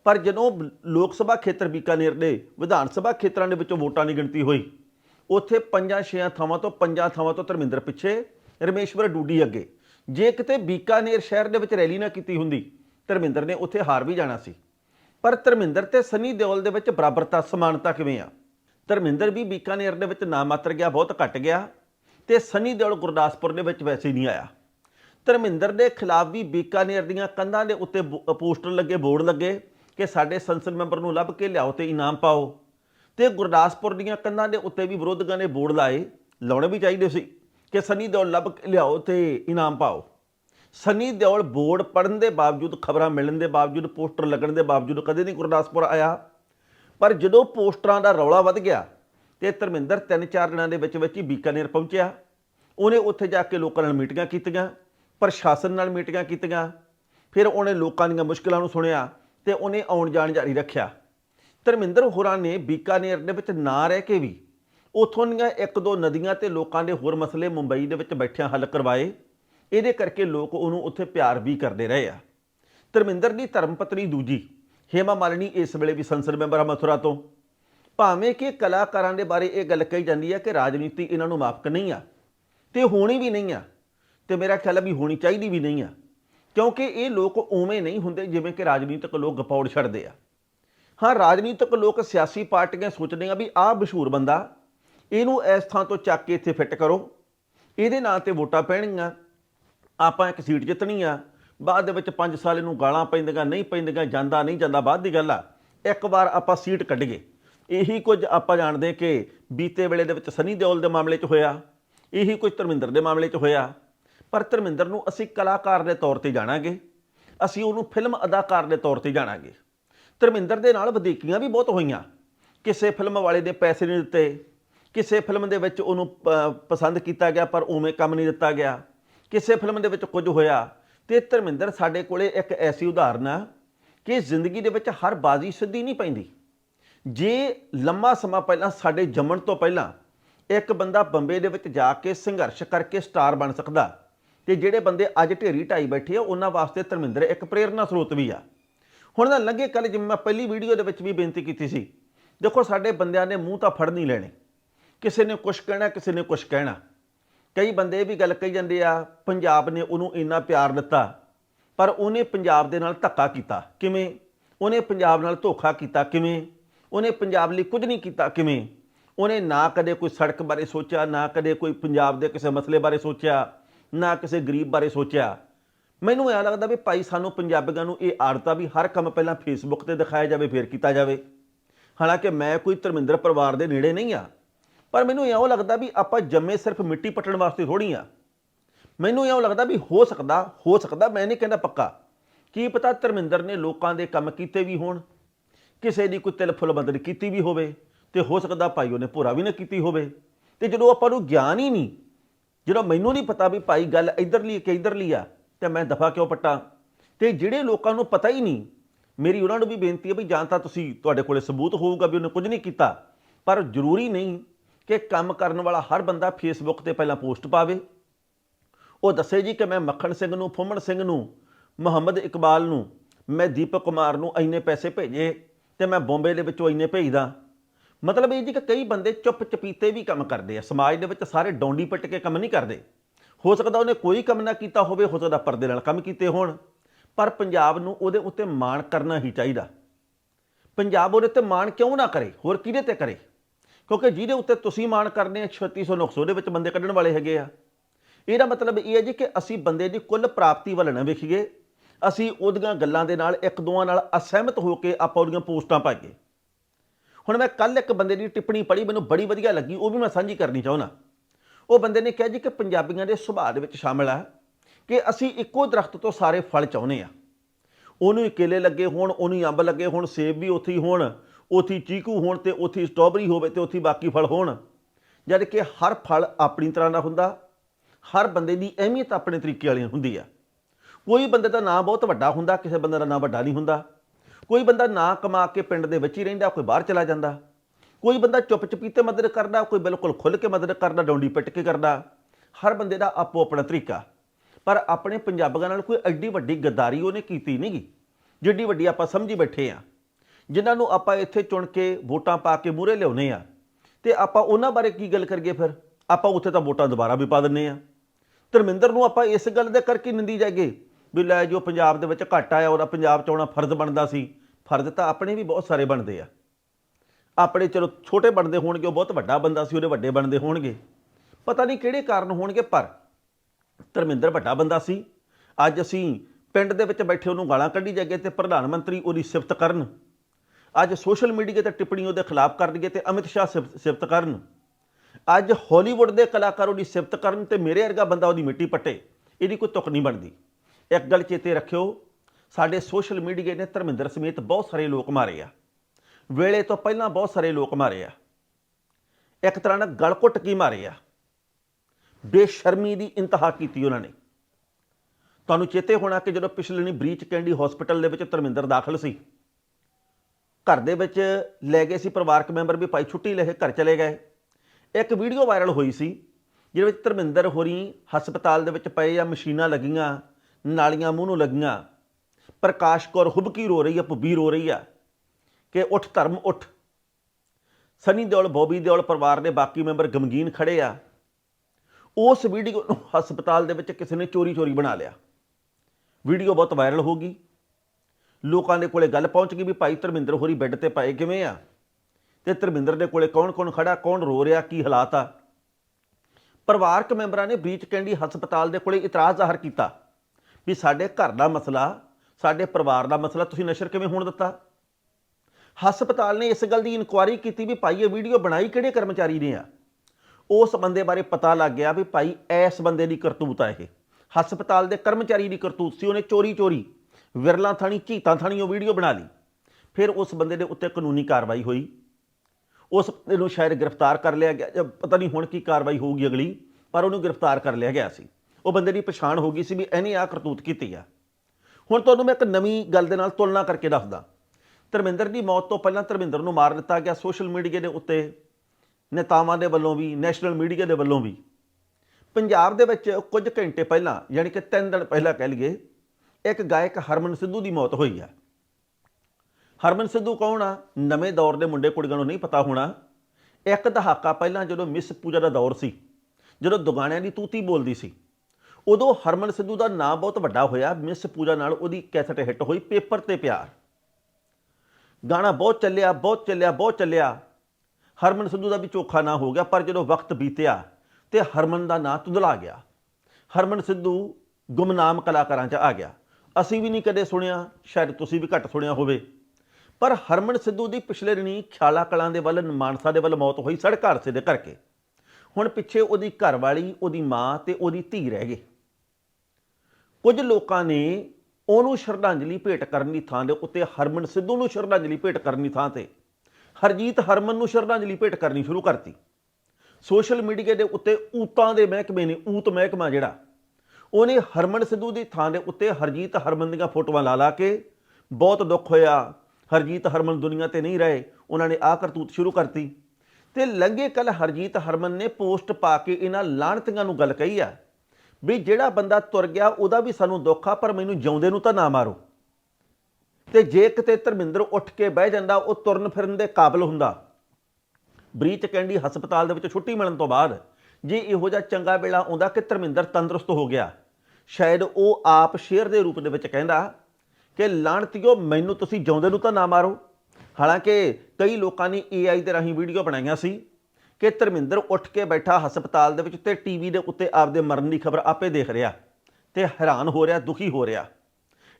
ਪਰ ਜਦੋਂ ਲੋਕ ਸਭਾ ਖੇਤਰ ਬੀਕਾਨੇਰ ਦੇ ਵਿਧਾਨ ਸਭਾ ਖੇਤਰਾਂ ਦੇ ਵਿੱਚੋਂ ਵੋਟਾਂ ਦੀ ਗਿਣਤੀ ਹੋਈ, ਉੱਥੇ ਪੰਜਾਂ ਛੇਆਂ ਥਾਵਾਂ ਤੋਂ ਪੰਜਾਂ ਥਾਵਾਂ ਤੋਂ ਧਰਮਿੰਦਰ ਪਿੱਛੇ, ਰਮੇਸ਼ਵਰ ਡੂਡੀ ਅੱਗੇ। ਜੇ ਕਿਤੇ ਬੀਕਾਨੇਰ ਸ਼ਹਿਰ ਦੇ ਵਿੱਚ ਰੈਲੀ ਨਾ ਕੀਤੀ ਹੁੰਦੀ, ਧਰਮਿੰਦਰ ਨੇ ਉੱਥੇ ਹਾਰ ਵੀ ਜਾਣਾ ਸੀ। ਪਰ ਧਰਮਿੰਦਰ ਤੇ ਸਨੀ ਦਿਓਲ ਦੇ ਵਿੱਚ ਬਰਾਬਰਤਾ, ਸਮਾਨਤਾ ਕਿਵੇਂ ਆ? ਧਰਮਿੰਦਰ ਵੀ ਬੀਕਾਨੇਰ ਦੇ ਵਿੱਚ ਨਾ ਮਾਤਰ ਗਿਆ, ਬਹੁਤ ਘਟ ਗਿਆ, ਤੇ ਸਨੀ ਦਿਓਲ ਗੁਰਦਾਸਪੁਰ ਦੇ ਵਿੱਚ ਵੈਸੇ ਨਹੀਂ ਆਇਆ। ਧਰਮਿੰਦਰ ਦੇ ਖਿਲਾਫ ਵੀ ਬੀਕਾਨੇਰ ਦੀਆਂ ਕੰਧਾਂ ਦੇ ਉੱਤੇ ਬੋ- ਪੋਸਟਰ ਲੱਗੇ, ਬੋਰਡ ਲੱਗੇ ਕਿ ਸਾਡੇ ਸੰਸਦ ਮੈਂਬਰ ਨੂੰ ਲੱਭ ਕੇ ਲਿਆਓ ਤੇ ਇਨਾਮ ਪਾਓ। ਤੇ ਗੁਰਦਾਸਪੁਰ ਦੀਆਂ ਕੰਧਾਂ ਦੇ ਉੱਤੇ ਵੀ ਵਿਰੋਧਕਾਂ ਨੇ ਬੋਰਡ ਲਾਏ, ਲਾਉਣੇ ਵੀ ਚਾਹੀਦੇ ਸੀ ਕਿ ਸਨੀ ਦਿਓਲ ਲੱਭ ਕੇ ਲਿਆਓ ਤੇ ਇਨਾਮ ਪਾਓ। ਸਨੀ ਦਿਓਲ ਬੋਰਡ ਪੜਨ ਦੇ ਬਾਵਜੂਦ, ਖਬਰਾਂ ਮਿਲਣ ਦੇ ਬਾਵਜੂਦ, ਪੋਸਟਰ ਲੱਗਣ ਦੇ ਬਾਵਜੂਦ ਕਦੇ ਨਹੀਂ ਗੁਰਦਾਸਪੁਰ ਆਇਆ। ਪਰ ਜਦੋਂ ਪੋਸਟਰਾਂ ਦਾ ਰੌਲਾ ਵੱਧ ਗਿਆ ਤੇ ਧਰਮਿੰਦਰ ਤਿੰਨ ਚਾਰ ਦਿਨਾਂ ਦੇ ਵਿੱਚ ਵਿੱਚ ਹੀ ਬੀਕਾਨੇਰ ਪਹੁੰਚਿਆ, ਉਹਨੇ ਉੱਥੇ ਜਾ ਕੇ ਲੋਕਾਂ ਨਾਲ ਮੀਟਿੰਗਾਂ ਕੀਤੀਆਂ। ਪ੍ਰਸ਼ਾਸਨ ਨਾਲ ਮੀਟਿੰਗਾਂ ਕੀਤੀਆਂ, ਫਿਰ ਉਹਨੇ ਲੋਕਾਂ ਦੀਆਂ ਮੁਸ਼ਕਲਾਂ ਨੂੰ ਸੁਣਿਆ ਤੇ ਉਹਨੇ ਆਉਣ ਜਾਣ ਜਾਰੀ ਰੱਖਿਆ। ਧਰਮਿੰਦਰ ਹੋਰਾਂ ਨੇ ਬੀਕਾਨੇਰ ਦੇ ਵਿੱਚ ਨਾ ਰਹਿ ਕੇ ਵੀ ਉਥੋਂ ਦੀਆਂ ਇੱਕ ਦੋ ਨਦੀਆਂ ਤੇ ਲੋਕਾਂ ਦੇ ਹੋਰ ਮਸਲੇ ਮੁੰਬਈ ਦੇ ਵਿੱਚ ਬੈਠਿਆਂ ਹੱਲ ਕਰਵਾਏ। ਇਹਦੇ ਕਰਕੇ ਲੋਕ ਉਹਨੂੰ ਉੱਥੇ ਪਿਆਰ ਵੀ ਕਰਦੇ ਰਹੇ ਆ। ਧਰਮਿੰਦਰ ਦੀ ਧਰਮਪਤਨੀ ਦੂਜੀ, ਹੇਮਾ ਮਾਲਣੀ ਇਸ ਵੇਲੇ ਵੀ ਸੰਸਦ ਮੈਂਬਰ ਆ ਮਥੁਰਾ ਤੋਂ। ਭਾਵੇਂ ਕਿ ਕਲਾਕਾਰਾਂ ਦੇ ਬਾਰੇ ਇਹ ਗੱਲ ਕਹੀ ਜਾਂਦੀ ਹੈ ਕਿ ਰਾਜਨੀਤੀ ਇਹਨਾਂ ਨੂੰ ਮਾਫਕ ਨਹੀਂ ਆ, ਤੇ ਹੋਣੀ ਵੀ ਨਹੀਂ ਆ। ਤੇ ਮੇਰਾ ਖਿਆਲ ਹੈ ਵੀ ਹੋਣੀ ਚਾਹੀਦੀ ਵੀ ਨਹੀਂ ਆ। ਕਿਉਂਕਿ ਇਹ ਲੋਕ ਉਵੇਂ ਨਹੀਂ ਹੁੰਦੇ ਜਿਵੇਂ ਕਿ ਰਾਜਨੀਤਿਕ ਲੋਕ ਗਪੌੜ ਛੱਡਦੇ ਆ। ਹਾਂ, ਰਾਜਨੀਤਿਕ ਲੋਕ ਸਿਆਸੀ ਪਾਰਟੀਆਂ ਸੋਚਦੇ ਆ ਵੀ ਆਹ ਮਸ਼ਹੂਰ ਬੰਦਾ, ਇਹਨੂੰ ਇਸ ਥਾਂ ਤੋਂ ਚੱਕ ਕੇ ਇੱਥੇ ਫਿੱਟ ਕਰੋ। ਇਹਦੇ ਨਾਂ ਤੇ ਵੋਟਾਂ ਪੈਣਗੀਆਂ। ਆਪਾਂ ਇੱਕ ਸੀਟ ਜਿੱਤਣੀ ਆ। ਬਾਅਦ ਦੇ ਵਿੱਚ 5 ਸਾਲ ਇਹਨੂੰ ਗਾਲਾਂ ਪੈਂਦੀਆਂ, ਨਹੀਂ ਪੈਂਦੀਆਂ, ਜਾਂਦਾ, ਨਹੀਂ ਜਾਂਦਾ, ਬਾਅਦ ਦੀ ਗੱਲ ਆ। ਇੱਕ ਵਾਰ ਆਪਾਂ ਸੀਟ ਕੱਢੀਏ। ਇਹੀ ਕੁਝ ਆਪਾਂ ਜਾਣਦੇ ਕਿ ਬੀਤੇ ਵੇਲੇ ਦੇ ਵਿੱਚ ਸਨੀ ਦਿਓਲ ਦੇ ਮਾਮਲੇ 'ਚ ਹੋਇਆ। ਇਹੀ ਕੁਝ ਧਰਮਿੰਦਰ ਦੇ ਮਾਮਲੇ 'ਚ ਹੋਇਆ। ਪਰ ਧਰਮਿੰਦਰ ਨੂੰ ਅਸੀਂ ਕਲਾਕਾਰ ਦੇ ਤੌਰ ਤੇ ਜਾਣਾਂਗੇ। ਅਸੀਂ ਉਹਨੂੰ ਫਿਲਮ ਅਦਾਕਾਰ ਦੇ ਤੌਰ ਤੇ ਜਾਣਾਂਗੇ। ਧਰਮਿੰਦਰ ਦੇ ਨਾਲ ਵਧੀਕੀਆਂ ਵੀ ਬਹੁਤ ਹੋਈਆਂ। ਕਿਸੇ ਫਿਲਮ ਵਾਲੇ ਦੇ ਪੈਸੇ ਨਹੀਂ ਦਿੱਤੇ। ਕਿਸੇ ਫਿਲਮ ਦੇ ਵਿੱਚ ਉਹਨੂੰ ਪ- ਪਸੰਦ ਕੀਤਾ ਗਿਆ, ਪਰ ਉਵੇਂ ਕੰਮ ਨਹੀਂ ਦਿੱਤਾ ਗਿਆ। ਕਿਸੇ ਫਿਲਮ ਦੇ ਵਿੱਚ ਕੁਝ ਹੋਇਆ। ਤੇ ਧਰਮਿੰਦਰ ਸਾਡੇ ਕੋਲੇ ਇੱਕ ਐਸੀ ਉਦਾਹਰਨ ਆ ਕਿ ਜ਼ਿੰਦਗੀ ਦੇ ਵਿੱਚ ਹਰ ਬਾਜ਼ੀ ਸਿੱਧੀ ਨਹੀਂ ਪੈਂਦੀ। ਜੇ ਲੰਮਾ ਸਮਾਂ ਪਹਿਲਾਂ ਸਾਡੇ ਜੰਮਣ ਤੋਂ ਪਹਿਲਾਂ ਇੱਕ ਬੰਦਾ ਬੰਬੇ ਦੇ ਵਿੱਚ ਜਾ ਕੇ ਸੰਘਰਸ਼ ਕਰਕੇ ਸਟਾਰ ਬਣ ਸਕਦਾ ਤੇ ਜਿਹੜੇ ਬੰਦੇ ਅੱਜ ਢੇਰੀ ਢਾਈ ਬੈਠੇ ਆ, ਉਹਨਾਂ ਵਾਸਤੇ ਧਰਮਿੰਦਰ ਇੱਕ ਪ੍ਰੇਰਨਾ ਸਰੋਤ ਵੀ ਆ। ਹੁਣ ਨਾ ਲੰਘੇ ਕੱਲ ਜਿਵੇਂ ਮੈਂ ਪਹਿਲੀ ਵੀਡੀਓ ਦੇ ਵਿੱਚ ਵੀ ਬੇਨਤੀ ਕੀਤੀ ਸੀ, ਦੇਖੋ ਸਾਡੇ ਬੰਦਿਆਂ ਨੇ ਮੂੰਹ ਤਾਂ ਫੜ ਨਹੀਂ ਲੈਣੇ। ਕਿਸੇ ਨੇ ਕੁਝ ਕਹਿਣਾ, ਕਿਸੇ ਨੇ ਕੁਝ ਕਹਿਣਾ। ਕਈ ਬੰਦੇ ਇਹ ਵੀ ਗੱਲ ਕਹੀ ਜਾਂਦੇ ਆ, ਪੰਜਾਬ ਨੇ ਉਹਨੂੰ ਇੰਨਾ ਪਿਆਰ ਦਿੱਤਾ, ਪਰ ਉਹਨੇ ਪੰਜਾਬ ਦੇ ਨਾਲ ਧੱਕਾ ਕੀਤਾ। ਕਿਵੇਂ? ਉਹਨੇ ਪੰਜਾਬ ਨਾਲ ਧੋਖਾ ਕੀਤਾ ਕਿਵੇਂ? ਉਹਨੇ ਪੰਜਾਬ ਲਈ ਕੁਝ ਨਹੀਂ ਕੀਤਾ ਕਿਵੇਂ? ਉਹਨੇ ਨਾ ਕਦੇ ਕੋਈ ਸੜਕ ਬਾਰੇ ਸੋਚਿਆ, ਨਾ ਕਦੇ ਕੋਈ ਪੰਜਾਬ ਦੇ ਕਿਸੇ ਮਸਲੇ ਬਾਰੇ ਸੋਚਿਆ। ਨਾ ਕਿਸੇ ਗਰੀਬ ਬਾਰੇ ਸੋਚਿਆ। ਮੈਨੂੰ ਇਹ ਲੱਗਦਾ ਵੀ ਭਾਈ ਸਾਨੂੰ ਪੰਜਾਬੀਆਂ ਨੂੰ ਇਹ ਆਦਤ ਆ ਵੀ ਹਰ ਕੰਮ ਪਹਿਲਾਂ ਫੇਸਬੁੱਕ ਤੇ ਦਿਖਾਇਆ ਜਾਵੇ, ਫਿਰ ਕੀਤਾ ਜਾਵੇ। ਹਾਲਾਂਕਿ ਮੈਂ ਕੋਈ ਧਰਮਿੰਦਰ ਪਰਿਵਾਰ ਦੇ ਨੇੜੇ ਨਹੀਂ ਆ, ਪਰ ਮੈਨੂੰ ਇਉਂ ਲੱਗਦਾ ਵੀ ਆਪਾਂ ਜੰਮੇ ਸਿਰਫ ਮਿੱਟੀ ਪੱਟਣ ਵਾਸਤੇ ਥੋੜੀ ਆ। ਮੈਨੂੰ ਇਉਂ ਲੱਗਦਾ ਵੀ ਹੋ ਸਕਦਾ ਹੋ ਸਕਦਾ, ਮੈਂ ਨਹੀਂ ਕਹਿੰਦਾ ਪੱਕਾ। ਕੀ ਪਤਾ ਧਰਮਿੰਦਰ ਨੇ ਲੋਕਾਂ ਦੇ ਕੰਮ ਕੀਤੇ ਵੀ ਹੋਣ, ਕਿਸੇ ਦੀ ਕੋਈ ਤਿਲ ਫੁੱਲ ਬਦਲ ਕੀਤੀ ਵੀ ਹੋਵੇ, ਤੇ ਹੋ ਸਕਦਾ ਭਾਈ ਉਹਨੇ ਭੋਰਾ ਵੀ ਨਾ ਕੀਤੀ ਹੋਵੇ। ਤੇ ਜਦੋਂ ਆਪਾਂ ਨੂੰ ਗਿਆਨ ਹੀ ਨਹੀਂ ਜਦੋਂ ਮੈਨੂੰ ਨਹੀਂ ਪਤਾ ਵੀ ਭਾਈ ਗੱਲ ਇਧਰਲੀ ਕਿ ਇਧਰਲੀ ਆ, ਤੇ ਮੈਂ ਦਫਾ ਕਿਉਂ ਪੱਟਾਂ? ਤੇ ਜਿਹੜੇ ਲੋਕਾਂ ਨੂੰ ਪਤਾ ਹੀ ਨਹੀਂ, ਮੇਰੀ ਉਹਨਾਂ ਨੂੰ ਵੀ ਬੇਨਤੀ ਹੈ ਵੀ ਜਾਂ ਤਾਂ ਤੁਸੀਂ ਤੁਹਾਡੇ ਕੋਲੇ ਸਬੂਤ ਹੋਊਗਾ ਵੀ ਉਹਨੇ ਕੁਝ ਨਹੀਂ ਕੀਤਾ, ਪਰ ਜ਼ਰੂਰੀ ਨਹੀਂ ਕਿ ਕੰਮ ਕਰਨ ਵਾਲਾ ਹਰ ਬੰਦਾ ਫੇਸਬੁੱਕ ਤੇ ਪਹਿਲਾਂ ਪੋਸਟ ਪਾਵੇ। ਉਹ ਦੱਸੇ ਜੀ ਕਿ ਮੈਂ ਮੱਖਣ ਸਿੰਘ ਨੂੰ, ਫੁੰਮਣ ਸਿੰਘ ਨੂੰ, ਮੁਹੰਮਦ ਇਕਬਾਲ ਨੂੰ, ਮੈਂ ਦੀਪਕ ਕੁਮਾਰ ਨੂੰ ਇੰਨੇ ਪੈਸੇ ਭੇਜੇ ਤੇ ਮੈਂ ਬੰਬੇ ਦੇ ਵਿੱਚੋਂ ਇੰਨੇ ਭੇਜਦਾ। ਮਤਲਬ ਇਹ ਜੀ ਕਿ ਕਈ ਬੰਦੇ ਚੁੱਪ ਚਪੀਤੇ ਵੀ ਕੰਮ ਕਰਦੇ ਆ। ਸਮਾਜ ਦੇ ਵਿੱਚ ਸਾਰੇ ਡੌਂਡੀ ਪਿੱਟ ਕੇ ਕੰਮ ਨਹੀਂ ਕਰਦੇ। ਹੋ ਸਕਦਾ ਉਹਨੇ ਕੋਈ ਕੰਮ ਨਾ ਕੀਤਾ ਹੋਵੇ, ਹੋ ਸਕਦਾ ਪਰਦੇ ਨਾਲ ਕੰਮ ਕੀਤੇ ਹੋਣ। ਪਰ ਪੰਜਾਬ ਨੂੰ ਉਹਦੇ ਉੱਤੇ ਮਾਣ ਕਰਨਾ ਹੀ ਚਾਹੀਦਾ। ਪੰਜਾਬ ਉਹਦੇ ਤੇ ਮਾਣ ਕਿਉਂ ਨਾ ਕਰੇ? ਹੋਰ ਕਿਹਦੇ ਤੇ ਕਰੇ? ਕਿਉਂਕਿ ਜਿਹਦੇ ਉੱਤੇ ਤੁਸੀਂ ਮਾਣ ਕਰਨੇ ਆ 3600 900 ਦੇ ਵਿੱਚ ਬੰਦੇ ਕੱਢਣ ਵਾਲੇ ਹੈਗੇ ਆ। ਇਹਦਾ ਮਤਲਬ ਇਹ ਹੈ ਜੀ ਕਿ ਅਸੀਂ ਬੰਦੇ ਦੀ ਕੁੱਲ ਪ੍ਰਾਪਤੀ ਵੱਲ ਨਾ ਵੇਖੀਏ। ਅਸੀਂ ਉਹਦੀਆਂ ਗੱਲਾਂ ਦੇ ਨਾਲ ਇੱਕ ਦੋਆਂ ਨਾਲ ਅਸਹਿਮਤ ਹੋ ਕੇ ਆਪਾਂ ਉਹਦੀਆਂ ਪੋਸਟਾਂ ਪਾਈਏ। ਹੁਣ ਮੈਂ ਕੱਲ ਇੱਕ ਬੰਦੇ ਦੀ ਟਿੱਪਣੀ ਪੜ੍ਹੀ, ਮੈਨੂੰ ਬੜੀ ਵਧੀਆ ਲੱਗੀ, ਉਹ ਵੀ ਮੈਂ ਸਾਂਝੀ ਕਰਨੀ ਚਾਹੁੰਦਾ। ਉਹ ਬੰਦੇ ਨੇ ਕਿਹਾ ਜੀ ਕਿ ਪੰਜਾਬੀਆਂ ਦੇ ਸੁਭਾਅ ਦੇ ਵਿੱਚ ਸ਼ਾਮਲ ਆ ਕਿ ਅਸੀਂ ਇੱਕੋ ਦਰਖਤ ਤੋਂ ਸਾਰੇ ਫਲ ਚਾਹੁੰਦੇ ਆ। ਉਹਨੂੰ ਹੀ ਕੇਲੇ ਲੱਗੇ ਹੋਣ, ਉਹਨੂੰ ਹੀ ਅੰਬ ਲੱਗੇ ਹੋਣ, ਸੇਬ ਵੀ ਉੱਥੇ ਹੀ ਹੋਣ, ਉੱਥੇ ਚੀਕੂ ਹੋਣ ਤੇ ਉੱਥੇ ਹੀ ਸਟ੍ਰਾਬੇਰੀ ਹੋਵੇ ਤੇ ਉੱਥੇ ਬਾਕੀ ਫਲ ਹੋਣ। ਜਦ ਕਿ ਹਰ ਫਲ ਆਪਣੀ ਤਰ੍ਹਾਂ ਦਾ ਹੁੰਦਾ, ਹਰ ਬੰਦੇ ਦੀ ਅਹਿਮੀਅਤ ਆਪਣੇ ਤਰੀਕੇ ਵਾਲੀ ਹੁੰਦੀ ਆ। ਕੋਈ ਬੰਦੇ ਦਾ ਨਾਂ ਬਹੁਤ ਵੱਡਾ ਹੁੰਦਾ, ਕਿਸੇ ਬੰਦੇ ਦਾ ਨਾਂ ਵੱਡਾ ਨਹੀਂ ਹੁੰਦਾ। ਕੋਈ ਬੰਦਾ ਨਾ ਕਮਾ ਕੇ ਪਿੰਡ ਦੇ ਵਿੱਚ ਹੀ ਰਹਿੰਦਾ, ਕੋਈ ਬਾਹਰ ਚਲਾ ਜਾਂਦਾ। ਕੋਈ ਬੰਦਾ ਚੁੱਪ ਚਪੀਤੇ ਮਦਦ ਕਰਦਾ, ਕੋਈ ਬਿਲਕੁਲ ਖੁੱਲ ਕੇ ਮਦਦ ਕਰਦਾ, ਡੌਂਡੀ ਪਿੱਟ ਕੇ ਕਰਦਾ। ਹਰ ਬੰਦੇ ਦਾ ਆਪੋ ਆਪਣਾ ਤਰੀਕਾ। ਪਰ ਆਪਣੇ ਪੰਜਾਬੀਆਂ ਨਾਲ ਕੋਈ ਐਡੀ ਵੱਡੀ ਗੱਦਾਰੀ ਉਹਨੇ ਕੀਤੀ ਨਹੀਂਗੀ, ਜਿੱਡੀ ਵੱਡੀ ਆਪਾਂ ਸਮਝੀ ਬੈਠੇ ਆ। ਜਿਨ੍ਹਾਂ ਨੂੰ ਆਪਾਂ ਇੱਥੇ ਚੁਣ ਕੇ ਵੋਟਾਂ ਪਾ ਕੇ ਮੂਹਰੇ ਲਿਆਉਨੇ ਆ। ਤੇ ਆਪਾਂ ਉਹਨਾਂ ਬਾਰੇ ਕੀ ਗੱਲ ਕਰੀਏ ਫਿਰ? ਆਪਾਂ ਉੱਥੇ ਤਾਂ ਵੋਟਾਂ ਦੁਬਾਰਾ ਵੀ ਪਾ ਦਿੰਨੇ ਆ। ਧਰਮਿੰਦਰ ਨੂੰ ਆਪਾਂ ਇਸ ਗੱਲ ਦੇ ਕਰਕੇ ਨਿੰਦੀ ਜਾਗੇ ਵੀ ਲੈ ਜੋ ਪੰਜਾਬ ਦੇ ਵਿੱਚ ਘੱਟ ਆਇਆ ਉਹਦਾ ਪੰਜਾਬ ਚ ਆਉਣਾ ਫਰਜ਼ ਬਣਦਾ ਸੀ। ਫਰਜ਼ ਤਾਂ ਆਪਣੇ ਵੀ ਬਹੁਤ ਸਾਰੇ ਬਣਦੇ ਆ। ਆਪਣੇ ਚਲੋ ਛੋਟੇ ਬਣਦੇ ਹੋਣਗੇ, ਉਹ ਬਹੁਤ ਵੱਡਾ ਬੰਦਾ ਸੀ, ਉਹਦੇ ਵੱਡੇ ਬਣਦੇ ਹੋਣਗੇ। ਪਤਾ ਨਹੀਂ ਕਿਹੜੇ ਕਾਰਨ ਹੋਣਗੇ, ਪਰ ਧਰਮਿੰਦਰ ਵੱਡਾ ਬੰਦਾ ਸੀ। ਅੱਜ ਅਸੀਂ ਪਿੰਡ ਦੇ ਵਿੱਚ ਬੈਠੇ, ਉਹਨੂੰ ਗਾਲਾਂ ਕੱਢੀ ਜਾਗੇ ਤੇ ਪ੍ਰਧਾਨ ਮੰਤਰੀ ਉਹਦੀ ਸਿਫਤ ਕਰਨ। ਅੱਜ ਸੋਸ਼ਲ ਮੀਡੀਆ ਤੇ ਟਿੱਪਣੀ ਉਹਦੇ ਖਿਲਾਫ ਕਰਨਗੇ ਦਈਏ ਤੇ ਅਮਿਤ ਸ਼ਾਹ ਸਿਫ- ਸਿਫਤ ਕਰਨ। ਅੱਜ ਹਾਲੀਵੁੱਡ ਦੇ ਕਲਾਕਾਰ ਉਹਦੀ ਸਿਫਤ ਕਰਨ ਤੇ ਮੇਰੇ ਵਰਗਾ ਬੰਦਾ ਉਹਦੀ ਮਿੱਟੀ ਪੱਟੇ। ਇਹਦੀ ਕੋਈ ਤੁਕ ਨਹੀਂ ਬਣਦੀ। ਇੱਕ ਗੱਲ ਚੇਤੇ ਰੱਖਿਓ, ਸਾਡੇ ਸੋਸ਼ਲ ਮੀਡੀਆ ਨੇ ਧਰਮਿੰਦਰ ਸਮੇਤ ਬਹੁਤ ਸਾਰੇ ਲੋਕ ਮਾਰੇ ਆ। ਵੇਲੇ ਤੋਂ ਪਹਿਲਾਂ ਬਹੁਤ ਸਾਰੇ ਲੋਕ ਮਾਰੇ ਆ। ਇੱਕ ਤਰ੍ਹਾਂ ਨਾਲ ਗਲ ਘੁੱਟ ਕੀ ਮਾਰੇ ਆ। ਬੇਸ਼ਰਮੀ ਦੀ ਇੰਤਹਾ ਕੀਤੀ ਉਹਨਾਂ ਨੇ। ਤੁਹਾਨੂੰ ਚੇਤੇ ਹੋਣਾ ਕਿ ਜਦੋਂ ਪਿਛਲੇ ਦਿਨੀ ਬ੍ਰੀਚ ਕੈਂਡੀ ਹਸਪੀਟਲ ਦੇ ਵਿੱਚ ਧਰਮਿੰਦਰ ਦਾਖਲ ਸੀ, ਘਰ ਦੇ ਵਿੱਚ ਲੈ ਗਏ ਸੀ ਪਰਿਵਾਰਕ ਮੈਂਬਰ ਵੀ ਭਾਈ ਛੁੱਟੀ ਲੈ ਕੇ ਘਰ ਚਲੇ ਗਏ। ਇੱਕ ਵੀਡੀਓ ਵਾਇਰਲ ਹੋਈ ਸੀ, ਜਿਹਦੇ ਵਿੱਚ ਧਰਮਿੰਦਰ ਹੋਰੀ ਹਸਪਤਾਲ ਦੇ ਵਿੱਚ ਪਏ ਆ, ਮਸ਼ੀਨਾਂ ਲੱਗੀਆਂ ਨਾਲੀਆਂ ਮੂੰਹ ਨੂੰ ਲੱਗੀਆਂ। ਪ੍ਰਕਾਸ਼ ਕੌਰ ਹੁਬਕੀ ਰੋ ਰਹੀ ਆ, ਭੁੱਬੀ ਰੋ ਰਹੀ ਆ, ਕਿ ਉੱਠ ਧਰਮ ਉੱਠ। ਸਨੀ ਦਿਓਲ, ਬੋਬੀ ਦਿਓਲ ਪਰਿਵਾਰ ਦੇ ਬਾਕੀ ਮੈਂਬਰ ਗਮਗੀਨ ਖੜੇ ਆ। ਉਸ ਵੀਡੀਓ ਨੂੰ ਹਸਪਤਾਲ ਦੇ ਵਿੱਚ ਕਿਸੇ ਨੇ ਚੋਰੀ ਚੋਰੀ ਬਣਾ ਲਿਆ। ਵੀਡੀਓ ਬਹੁਤ ਵਾਇਰਲ ਹੋ ਗਈ। ਲੋਕਾਂ ਦੇ ਕੋਲੇ ਗੱਲ ਪਹੁੰਚ ਗਈ ਵੀ ਭਾਈ ਧਰਮਿੰਦਰ ਹੋਰੀ ਬੈੱਡ ਤੇ ਪਾਏ ਕਿਵੇਂ ਆ? ਤੇ ਧਰਮਿੰਦਰ ਦੇ ਕੋਲੇ ਕੌਣ-ਕੌਣ ਖੜਾ, ਕੌਣ ਰੋ ਰਿਹਾ, ਕੀ ਹਾਲਾਤ ਆ? ਪਰਿਵਾਰਕ ਮੈਂਬਰਾਂ ਨੇ ਬ੍ਰੀਚ ਕੈਂਡੀ ਹਸਪਤਾਲ ਦੇ ਕੋਲੇ ਇਤਰਾਜ਼ ਜ਼ਾਹਰ ਕੀਤਾ। ਵੀ ਸਾਡੇ ਘਰ ਦਾ ਮਸਲਾ, ਸਾਡੇ ਪਰਿਵਾਰ ਦਾ ਮਸਲਾ ਤੁਸੀਂ ਨਸ਼ਰ ਕਿਵੇਂ ਹੋਣ ਦਿੱਤਾ? ਹਸਪਤਾਲ ਨੇ ਇਸ ਗੱਲ ਦੀ ਇਨਕੁਆਇਰੀ ਕੀਤੀ ਵੀ ਭਾਈ ਇਹ ਵੀਡੀਓ ਬਣਾਈ ਕਿਹੜੇ ਕਰਮਚਾਰੀ ਨੇ ਆ? ਉਸ ਬੰਦੇ ਬਾਰੇ ਪਤਾ ਲੱਗ ਗਿਆ ਵੀ ਭਾਈ ਐਸ ਬੰਦੇ ਦੀ ਕਰਤੂਤ ਆ ਇਹ। ਹਸਪਤਾਲ ਦੇ ਕਰਮਚਾਰੀ ਦੀ ਕਰਤੂਤ ਸੀ, ਉਹਨੇ ਚੋਰੀ ਚੋਰੀ ਵਿਰਲਾ ਥਾਣੀ ਝੀਤਾਂ ਥਾਣੀ ਉਹ ਵੀਡੀਓ ਬਣਾ ਲਈ। ਫਿਰ ਉਸ ਬੰਦੇ ਦੇ ਉੱਤੇ ਕਾਨੂੰਨੀ ਕਾਰਵਾਈ ਹੋਈ। ਉਸ ਨੂੰ ਸ਼ਾਇਦ ਗ੍ਰਿਫਤਾਰ ਕਰ ਲਿਆ ਗਿਆ ਪਤਾ ਨਹੀਂ ਹੁਣ ਕੀ ਕਾਰਵਾਈ ਹੋਊਗੀ ਅਗਲੀ, ਪਰ ਉਹਨੂੰ ਗ੍ਰਿਫਤਾਰ ਕਰ ਲਿਆ ਗਿਆ ਸੀ। ਉਹ ਬੰਦੇ ਦੀ ਪਛਾਣ ਹੋ ਗਈ ਸੀ ਵੀ ਇਹਨੇ ਆ ਕਰਤੂਤ ਕੀਤੀ ਆ। ਹੁਣ ਤੁਹਾਨੂੰ ਮੈਂ ਇੱਕ ਨਵੀਂ ਗੱਲ ਦੇ ਨਾਲ ਤੁਲਨਾ ਕਰਕੇ ਦੱਸਦਾ। ਧਰਮਿੰਦਰ ਦੀ ਮੌਤ ਤੋਂ ਪਹਿਲਾਂ ਧਰਮਿੰਦਰ ਨੂੰ ਮਾਰ ਦਿੱਤਾ ਗਿਆ ਸੋਸ਼ਲ ਮੀਡੀਆ ਦੇ ਉੱਤੇ, ਨੇਤਾਵਾਂ ਦੇ ਵੱਲੋਂ ਵੀ, ਨੈਸ਼ਨਲ ਮੀਡੀਆ ਦੇ ਵੱਲੋਂ ਵੀ। ਪੰਜਾਬ ਦੇ ਵਿੱਚ ਕੁਝ ਘੰਟੇ ਪਹਿਲਾਂ, ਯਾਨੀ ਕਿ 3 ਦਿਨ ਪਹਿਲਾਂ ਕਹਿ ਲਈਏ, ਇੱਕ ਗਾਇਕ ਹਰਮਨ ਸਿੱਧੂ ਦੀ ਮੌਤ ਹੋਈ ਆ। ਹਰਮਨ ਸਿੱਧੂ ਕੌਣ ਆ? ਨਵੇਂ ਦੌਰ ਦੇ ਮੁੰਡੇ ਕੁੜੀਆਂ ਨੂੰ ਨਹੀਂ ਪਤਾ ਹੋਣਾ। ਇੱਕ ਦਹਾਕਾ ਪਹਿਲਾਂ ਜਦੋਂ ਮਿਸ ਪੂਜਾ ਦਾ ਦੌਰ ਸੀ, ਜਦੋਂ ਦੁਗਾਣਿਆਂ ਦੀ ਤੂਤੀ ਬੋਲਦੀ ਸੀ ਉਦੋਂ ਹਰਮਨ ਸਿੱਧੂ ਦਾ ਨਾਂ ਬਹੁਤ ਵੱਡਾ ਹੋਇਆ, ਮਿਸ ਪੂਜਾ ਨਾਲ ਉਹਦੀ ਕੈਸਟ ਹਿੱਟ ਹੋਈ ਪੇਪਰ ਤੇ ਪਿਆਰ। ਗਾਣਾ ਬਹੁਤ ਚੱਲਿਆ ਬਹੁਤ ਚੱਲਿਆ ਬਹੁਤ ਚੱਲਿਆ। ਹਰਮਨ ਸਿੱਧੂ ਦਾ ਵੀ ਚੋਖਾ ਨਾ ਹੋ ਗਿਆ, ਪਰ ਜਦੋਂ ਵਕਤ ਬੀਤਿਆ ਤੇ ਹਰਮਨ ਦਾ ਨਾਂ ਤੁਦਲਾ ਗਿਆ। ਹਰਮਨ ਸਿੱਧੂ ਗੁਮਨਾਮ ਕਲਾਕਾਰਾਂ 'ਚ ਆ ਗਿਆ। ਅਸੀਂ ਵੀ ਨਹੀਂ ਕਦੇ ਸੁਣਿਆ, ਸ਼ਾਇਦ ਤੁਸੀਂ ਵੀ ਘੱਟ ਸੁਣਿਆ ਹੋਵੇ। ਪਰ ਹਰਮਨ ਸਿੱਧੂ ਦੀ ਪਿਛਲੇ ਦਿਨੀ ਖਿਆਲਾ ਕਲਾਂ ਦੇ ਵੱਲ, ਮਾਨਸਾ ਦੇ ਵੱਲ ਮੌਤ ਹੋਈ ਸੜਕ ਹਾਦਸੇ ਦੇ ਕਰਕੇ। ਹੁਣ ਪਿੱਛੇ ਉਹਦੀ ਘਰਵਾਲੀ, ਉਹਦੀ ਮਾਂ ਤੇ ਉਹਦੀ ਧੀ ਰਹਿ ਗਈ ਕੁਝ ਲੋਕਾਂ ਨੇ ਉਹਨੂੰ ਸ਼ਰਧਾਂਜਲੀ ਭੇਟ ਕਰਨ ਦੀ ਥਾਂ ਦੇ ਉੱਤੇ ਹਰਮਨ ਸਿੱਧੂ ਨੂੰ ਸ਼ਰਧਾਂਜਲੀ ਭੇਟ ਕਰਨ ਦੀ ਥਾਂ ਤੇ ਹਰਜੀਤ ਹਰਮਨ ਨੂੰ ਸ਼ਰਧਾਂਜਲੀ ਭੇਟ ਕਰਨੀ ਸ਼ੁਰੂ ਕਰਤੀ। ਸੋਸ਼ਲ ਮੀਡੀਆ ਦੇ ਉੱਤੇ ਊਤਾਂ ਦੇ ਮਹਿਕਮੇ ਨੇ, ਊਤ ਮਹਿਕਮਾ ਜਿਹੜਾ, ਉਹਨੇ ਹਰਮਨ ਸਿੱਧੂ ਦੀ ਥਾਂ ਦੇ ਉੱਤੇ ਹਰਜੀਤ ਹਰਮਨ ਦੀਆਂ ਫੋਟੋਆਂ ਲਾ ਲਾ ਕੇ ਬਹੁਤ ਦੁੱਖ ਹੋਇਆ। ਹਰਜੀਤ ਹਰਮਨ ਦੁਨੀਆ ਤੇ ਨਹੀਂ ਰਹੇ, ਉਹਨਾਂ ਨੇ ਆ ਕਰਤੂਤ ਸ਼ੁਰੂ ਕਰਤੀ। ਤੇ ਲੰਗੇ ਕੱਲ ਹਰਜੀਤ ਹਰਮਨ ਨੇ ਪੋਸਟ ਪਾ ਕੇ ਇਹਨਾਂ ਲਾਣਤੀਆਂ ਨੂੰ ਗੱਲ ਕਹੀ ਆ ਵੀ ਜਿਹੜਾ ਬੰਦਾ ਤੁਰ ਗਿਆ, ਉਹਦਾ ਵੀ ਸਾਨੂੰ ਦੁੱਖ ਆ, ਪਰ ਮੈਨੂੰ ਜਿਉਂਦੇ ਨੂੰ ਤਾਂ ਨਾ ਮਾਰੋ। ਤੇ ਜੇ ਕਿਤੇ ਧਰਮਿੰਦਰ ਉੱਠ ਕੇ ਬਹਿ ਜਾਂਦਾ, ਉਹ ਤੁਰਨ ਫਿਰਨ ਦੇ ਕਾਬਿਲ ਹੁੰਦਾ। ਬ੍ਰੀਚ ਕੈਂਡੀ ਹਸਪਤਾਲ ਦੇ ਵਿੱਚ ਛੁੱਟੀ ਮਿਲਣ ਤੋਂ ਬਾਅਦ ਜੇ ਇਹੋ ਜਿਹਾ ਚੰਗਾ ਵੇਲਾ ਆਉਂਦਾ ਕਿ ਧਰਮਿੰਦਰ ਤੰਦਰੁਸਤ ਹੋ ਗਿਆ। ਸ਼ਾਇਦ ਉਹ ਆਪ ਸ਼ੇਰ ਦੇ ਰੂਪ ਦੇ ਵਿੱਚ ਕਹਿੰਦਾ ਕਿ, ਲਾਣਤੀਓ, ਮੈਨੂੰ ਤੁਸੀਂ ਜਿਉਂਦੇ ਨੂੰ ਤਾਂ ਨਾ ਮਾਰੋ। ਹਾਲਾਂਕਿ ਕਈ ਲੋਕਾਂ ਨੇ AI ਦੇ ਰਾਹੀਂ ਵੀਡੀਓ ਬਣਾਈਆਂ ਸੀ। ਕਿ ਧਰਮਿੰਦਰ ਉੱਠ ਕੇ ਬੈਠਾ ਹਸਪਤਾਲ ਦੇ ਵਿੱਚ ਤੇ ਟੀਵੀ ਦੇ ਉੱਤੇ ਆਪਦੇ ਮਰਨ ਦੀ ਖਬਰ ਆਪੇ ਦੇਖ ਰਿਹਾ ਤੇ ਹੈਰਾਨ ਹੋ ਰਿਹਾ, ਦੁਖੀ ਹੋ ਰਿਹਾ।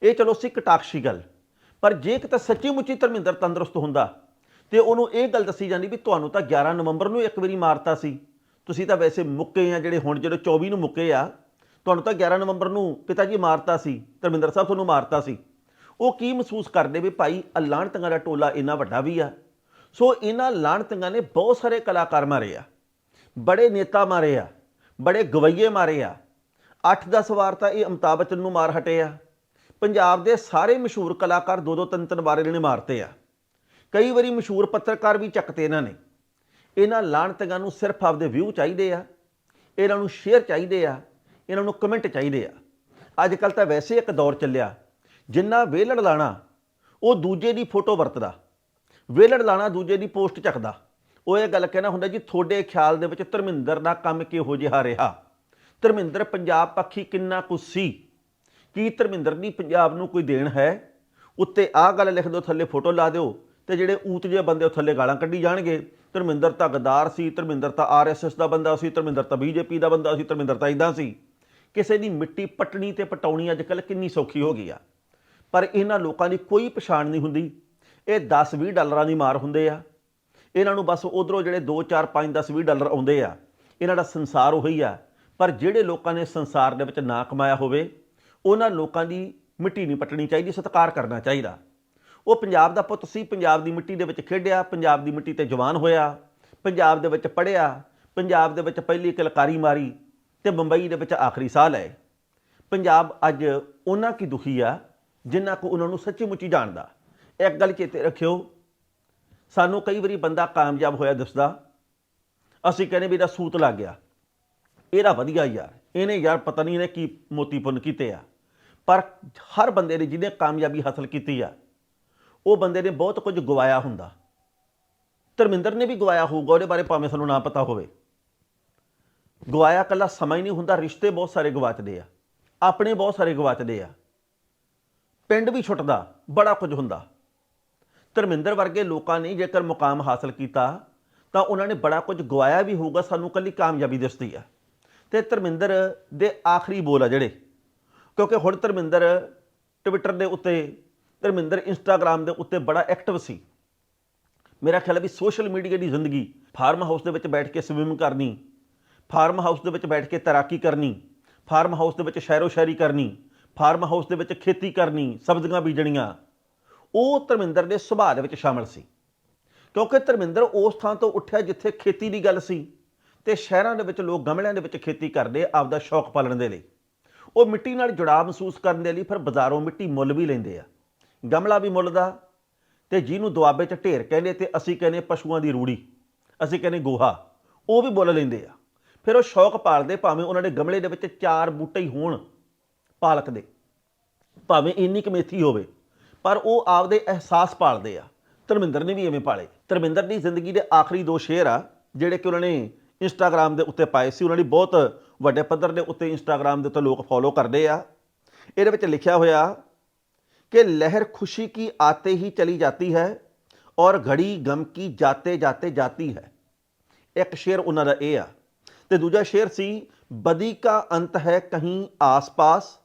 ਇਹ ਚਲੋ ਸੀ ਕਟਾਕਸ਼ੀ ਗੱਲ, ਪਰ ਜੇ ਕਿਤੇ ਸੱਚੀ ਮੁੱਚੀ ਧਰਮਿੰਦਰ ਤੰਦਰੁਸਤ ਹੁੰਦਾ ਤੇ ਉਹਨੂੰ ਇਹ ਗੱਲ ਦੱਸੀ ਜਾਂਦੀ ਵੀ ਤੁਹਾਨੂੰ ਤਾਂ 11 ਨਵੰਬਰ ਨੂੰ ਇੱਕ ਵਾਰੀ ਮਾਰਤਾ ਸੀ। ਤੁਸੀਂ ਤਾਂ ਵੈਸੇ ਮੁੱਕੇ ਆ ਜਿਹੜੇ ਹੁਣ ਜਿਹੜੇ 24 ਨੂੰ ਮੁੱਕੇ ਆ, ਤੁਹਾਨੂੰ ਤਾਂ 11 ਨਵੰਬਰ ਨੂੰ ਪਿਤਾ ਜੀ ਮਾਰਤਾ ਸੀ, ਧਰਮਿੰਦਰ ਸਾਹਿਬ ਤੁਹਾਨੂੰ ਮਾਰਤਾ ਸੀ। ਉਹ ਕੀ ਮਹਿਸੂਸ ਕਰਦੇ ਵੀ ਭਾਈ ਅਲਾਣਤੀਆਂ ਦਾ ਟੋਲਾ ਇੰਨਾ ਵੱਡਾ ਵੀ ਆ ਸੋ ਇਹਨਾਂ ਲਾਣਤੀਆਂ ਨੇ ਬਹੁਤ ਸਾਰੇ ਕਲਾਕਾਰ ਮਾਰੇ ਆ, ਬੜੇ ਨੇਤਾ ਮਾਰੇ ਆ, ਬੜੇ ਗਵਈਏ ਮਾਰੇ ਆ। 8-10 ਵਾਰ ਤਾਂ ਇਹ ਅਮਿਤਾਭ ਬੱਚਨ ਨੂੰ ਮਾਰ ਹਟੇ ਆ। ਪੰਜਾਬ ਦੇ ਸਾਰੇ ਮਸ਼ਹੂਰ ਕਲਾਕਾਰ ਦੋ ਦੋ ਤਿੰਨ ਤਿੰਨ ਵਾਰ ਇਹਨਾਂ ਨੇ ਮਾਰਤੇ ਆ। ਕਈ ਵਾਰੀ ਮਸ਼ਹੂਰ ਪੱਤਰਕਾਰ ਵੀ ਚੱਕਤੇ ਇਹਨਾਂ ਨੇ। ਇਹਨਾਂ ਲਾਣਤੀਆਂ ਨੂੰ ਸਿਰਫ ਆਪਦੇ ਵਿਊ ਚਾਹੀਦੇ ਆ, ਇਹਨਾਂ ਨੂੰ ਸ਼ੇਅਰ ਚਾਹੀਦੇ ਆ, ਇਹਨਾਂ ਨੂੰ ਕਮੈਂਟ ਚਾਹੀਦੇ ਆ। ਅੱਜ ਕੱਲ ਤਾਂ ਵੈਸੇ ਇੱਕ ਦੌਰ ਚੱਲਿਆ, ਜਿੰਨਾ ਵੇਲੜ ਲਾਣਾ, ਉਹ ਦੂਜੇ ਦੀ ਫੋਟੋ ਵਰਤਦਾ। ਵੇਲੜ ਲਾਣਾ ਦੂਜੇ ਦੀ ਪੋਸਟ ਚੱਕਦਾ। ਉਹ ਇਹ ਗੱਲ ਕਹਿਣਾ ਹੁੰਦਾ ਜੀ, ਤੁਹਾਡੇ ਖਿਆਲ ਦੇ ਵਿੱਚ ਧਰਮਿੰਦਰ ਦਾ ਕੰਮ ਕਿਹੋ ਜਿਹਾ ਰਿਹਾ? ਧਰਮਿੰਦਰ, ਪੰਜਾਬ ਪੱਖੀ ਕਿੰਨਾ ਕੁ ਸੀ? ਕੀ ਧਰਮਿੰਦਰ ਦੀ ਪੰਜਾਬ ਨੂੰ ਕੋਈ ਦੇਣ ਹੈ? ਉੱਤੇ ਆਹ ਗੱਲ ਲਿਖ ਦਿਓ, ਥੱਲੇ ਫੋਟੋ ਲਾ ਦਿਓ ਤੇ ਜਿਹੜੇ ਊਤ ਜਿਹੇ ਬੰਦੇ ਉਹ ਥੱਲੇ ਗਾਲਾਂ ਕੱਢੀ ਜਾਣਗੇ। ਧਰਮਿੰਦਰ ਤਾਂ ਗਦਾਰ ਸੀ, ਧਰਮਿੰਦਰ ਤਾਂ ਆਰਐਸਐਸ ਦਾ ਬੰਦਾ ਸੀ, ਧਰਮਿੰਦਰ ਤਾਂ ਬੀਜੇਪੀ ਦਾ ਬੰਦਾ ਸੀ, ਧਰਮਿੰਦਰ ਤਾਂ ਇਦਾਂ ਸੀ। ਕਿਸੇ ਦੀ ਮਿੱਟੀ ਪਟਣੀ ਤੇ ਪਟਾਉਣੀ ਅੱਜ ਕੱਲ ਕਿੰਨੀ ਸੌਖੀ ਹੋ ਗਈ ਆ। ਪਰ ਇਹਨਾਂ ਲੋਕਾਂ ਦੀ ਕੋਈ ਪਛਾਣ ਨਹੀਂ ਹੁੰਦੀ। ਇਹ 10-20 ਡਾਲਰਾਂ ਦੀ ਮਾਰ ਹੁੰਦੇ ਆ। ਇਹਨਾਂ ਨੂੰ ਬਸ ਉਧਰੋਂ ਜਿਹੜੇ 2 4 5 10 20 ਡਾਲਰ ਆਉਂਦੇ ਆ। ਇਹਨਾਂ ਦਾ ਸੰਸਾਰ ਉਹੀ ਆ। ਪਰ ਜਿਹੜੇ ਲੋਕਾਂ ਨੇ ਸੰਸਾਰ ਦੇ ਵਿੱਚ ਨਾ ਕਮਾਇਆ ਹੋਵੇ, ਉਹਨਾਂ ਲੋਕਾਂ ਦੀ ਮਿੱਟੀ ਨਹੀਂ ਪੱਟਣੀ ਚਾਹੀਦੀ, ਸਤਿਕਾਰ ਕਰਨਾ ਚਾਹੀਦਾ। ਉਹ ਪੰਜਾਬ ਦਾ ਪੁੱਤ ਸੀ, ਪੰਜਾਬ ਦੀ ਮਿੱਟੀ ਦੇ ਵਿੱਚ ਖੇਡਿਆ, ਪੰਜਾਬ ਦੀ ਮਿੱਟੀ ਤੇ ਜਵਾਨ ਹੋਇਆ, ਪੰਜਾਬ ਦੇ ਵਿੱਚ ਪੜ੍ਹਿਆ, ਪੰਜਾਬ ਦੇ ਵਿੱਚ ਪਹਿਲੀ ਕਿਲਕਾਰੀ ਮਾਰੀ ਤੇ ਬੰਬਈ ਦੇ ਵਿੱਚ ਆਖਰੀ ਸਾਹ ਲਏ। ਪੰਜਾਬ ਅੱਜ ਉਹਨਾਂ ਕੀ ਦੁਖੀ ਆ ਜਿਨ੍ਹਾਂ ਕੋ ਉਹਨਾਂ ਨੂੰ ਸੱਚੀ ਮੁੱਚੀ ਜਾਣਦਾ। ਇੱਕ ਗੱਲ ਚੇਤੇ ਰੱਖਿਓ? ਸਾਨੂੰ ਕਈ ਵਾਰੀ ਬੰਦਾ ਕਾਮਯਾਬ ਹੋਇਆ ਦਿਸਦਾ, ਅਸੀਂ ਕਹਿੰਦੇ ਵੀ ਇਹਦਾ ਸੂਤ ਲੱਗ ਗਿਆ। ਇਹਦਾ ਵਧੀਆ ਯਾਰ, ਇਹਨੇ ਯਾਰ ਪਤਾ ਨਹੀਂ ਇਹਨੇ ਕੀ ਮੋਤੀ ਪੁੰਨ ਕੀਤੇ ਆ। ਪਰ ਹਰ ਬੰਦੇ ਨੇ ਜਿਹਨੇ ਕਾਮਯਾਬੀ ਹਾਸਲ ਕੀਤੀ ਆ, ਉਹ ਬੰਦੇ ਨੇ ਬਹੁਤ ਕੁਝ ਗਵਾਇਆ ਹੁੰਦਾ। ਧਰਮਿੰਦਰ ਨੇ ਵੀ ਗਵਾਇਆ ਹੋਊਗਾ, ਉਹਦੇ ਬਾਰੇ ਭਾਵੇਂ ਸਾਨੂੰ ਨਾ ਪਤਾ ਹੋਵੇ। ਗਵਾਇਆ ਕੱਲਾ ਸਮਾਂ ਹੀ ਨਹੀਂ ਹੁੰਦਾ, ਰਿਸ਼ਤੇ ਬਹੁਤ ਸਾਰੇ ਗਵਾਚਦੇ ਆ। ਆਪਣੇ ਬਹੁਤ ਸਾਰੇ ਗਵਾਚਦੇ ਆ। ਪਿੰਡ ਵੀ ਛੁੱਟਦਾ, ਬੜਾ ਕੁਝ ਹੁੰਦਾ। ਧਰਮਿੰਦਰ ਵਰਗੇ ਲੋਕਾਂ ਨੇ ਜੇਕਰ ਮੁਕਾਮ ਹਾਸਲ ਕੀਤਾ, ਤਾਂ ਉਹਨਾਂ ਨੇ ਬੜਾ ਕੁਝ ਗਵਾਇਆ ਵੀ ਹੋਊਗਾ, ਸਾਨੂੰ ਕੱਲੀ ਕਾਮਯਾਬੀ ਦਿਸਦੀ ਆ। ਤੇ ਧਰਮਿੰਦਰ ਦੇ ਆਖਰੀ ਬੋਲ ਆ ਜਿਹੜੇ, ਕਿਉਂਕਿ ਹੁਣ ਧਰਮਿੰਦਰ ਟਵਿੱਟਰ ਦੇ ਉੱਤੇ, ਧਰਮਿੰਦਰ ਇੰਸਟਾਗ੍ਰam ਦੇ ਉੱਤੇ ਬੜਾ ਐਕਟਿਵ ਸੀ। ਮੇਰਾ ਖਿਆਲ ਹੈ ਵੀ ਸੋਸ਼ਲ ਮੀਡੀਆ ਦੀ ਜ਼ਿੰਦਗੀ ਫਾਰਮ ਹਾਊਸ ਦੇ ਵਿੱਚ ਬੈਠ ਕੇ ਸਵਿਮ ਕਰਨੀ ਫਾਰਮ ਹਾਊਸ ਦੇ ਵਿੱਚ ਬੈਠ ਕੇ ਤੈਰਾਕੀ ਕਰਨੀ ਫਾਰਮ ਹਾਊਸ ਦੇ ਵਿੱਚ ਸ਼ੈਰੋ ਸ਼ਾਇਰੀ ਕਰਨੀ ਫਾਰਮ ਹਾਊਸ ਦੇ ਵਿੱਚ ਖੇਤੀ ਕਰਨੀ, ਸਬਜ਼ੀਆਂ ਬੀਜਣੀਆਂ ਉਹ ਧਰਮਿੰਦਰ ਦੇ ਸੁਭਾਅ ਦੇ ਵਿੱਚ ਸ਼ਾਮਲ ਸੀ। ਕਿਉਂਕਿ ਧਰਮਿੰਦਰ ਉਸ ਥਾਂ ਤੋਂ ਉੱਠਿਆ ਜਿੱਥੇ ਖੇਤੀ ਦੀ ਗੱਲ ਸੀ ਤੇ ਸ਼ਹਿਰਾਂ ਦੇ ਵਿੱਚ ਲੋਕ ਗਮਲਿਆਂ ਦੇ ਵਿੱਚ ਖੇਤੀ ਕਰਦੇ, ਆਪਦਾ ਸ਼ੌਕ ਪਾਲਣ ਦੇ ਲਈ। ਉਹ ਮਿੱਟੀ ਨਾਲ ਜੁੜਾਅ ਮਹਿਸੂਸ ਕਰਨ ਦੇ ਲਈ ਫਿਰ ਬਾਜ਼ਾਰੋਂ ਮਿੱਟੀ ਮੁੱਲ ਵੀ ਲੈਂਦੇ ਆ। ਗਮਲਾ ਵੀ ਮੁੱਲ ਦਾ ਤੇ ਜਿਹਨੂੰ ਦੁਆਬੇ 'ਚ ਢੇਰ ਕਹਿੰਦੇ ਤੇ ਅਸੀਂ ਕਹਿੰਦੇ ਪਸ਼ੂਆਂ ਦੀ ਰੂੜੀ, ਅਸੀਂ ਕਹਿੰਦੇ ਗੋਹਾ, ਉਹ ਵੀ ਮੁੱਲ ਲੈਂਦੇ ਆ। ਫਿਰ ਉਹ ਸ਼ੌਕ ਪਾਲਦੇ ਭਾਵੇਂ ਉਹਨਾਂ ਦੇ ਗਮਲੇ ਦੇ ਵਿੱਚ ਚਾਰ ਬੂਟੇ ਹੀ ਹੋਣ ਪਾਲਕ ਦੇ, ਭਾਵੇਂ ਇੰਨੀ ਕੁ ਮੇਥੀ ਹੋਵੇ। ਪਰ ਉਹ ਆਪਦੇ ਅਹਿਸਾਸ ਪਾਲਦੇ ਆ। ਧਰਮਿੰਦਰ ਨੇ ਵੀ ਐਵੇਂ ਪਾਲੇ। ਧਰਮਿੰਦਰ ਦੀ ਜ਼ਿੰਦਗੀ ਦੇ ਆਖਰੀ ਦੋ ਸ਼ੇਰ ਆ, ਜਿਹੜੇ ਕਿ ਉਹਨਾਂ ਨੇ ਇੰਸਟਾਗ੍ਰam ਦੇ ਉੱਤੇ ਪਾਏ ਸੀ। ਉਹਨਾਂ ਦੀ ਬਹੁਤ ਵੱਡੇ ਪੱਧਰ ਦੇ ਉੱਤੇ ਇੰਸਟਾਗ੍ਰam ਦੇ ਉੱਤੇ ਲੋਕ ਫੋਲੋ ਕਰਦੇ ਆ। ਇਹਦੇ ਵਿੱਚ ਲਿਖਿਆ ਹੋਇਆ ਕਿ ਲਹਿਰ ਖੁਸ਼ੀ ਕੀ ਆਤੇ ਹੀ ਚਲੀ ਜਾਂਦੀ ਹੈ ਔਰ ਘੜੀ ਗਮ ਕੀ ਜਾਤੇ ਜਾਤੇ ਜਾਂਦੀ ਹੈ। ਇੱਕ ਸ਼ੇਰ ਉਹਨਾਂ ਦਾ ਇਹ ਆ। ਤੇ ਦੂਜਾ ਸ਼ੇਰ ਸੀ, ਬਦੀ ਕਾ ਅੰਤ ਹੈ ਕਹੀਂ ਆਸ-ਪਾਸ,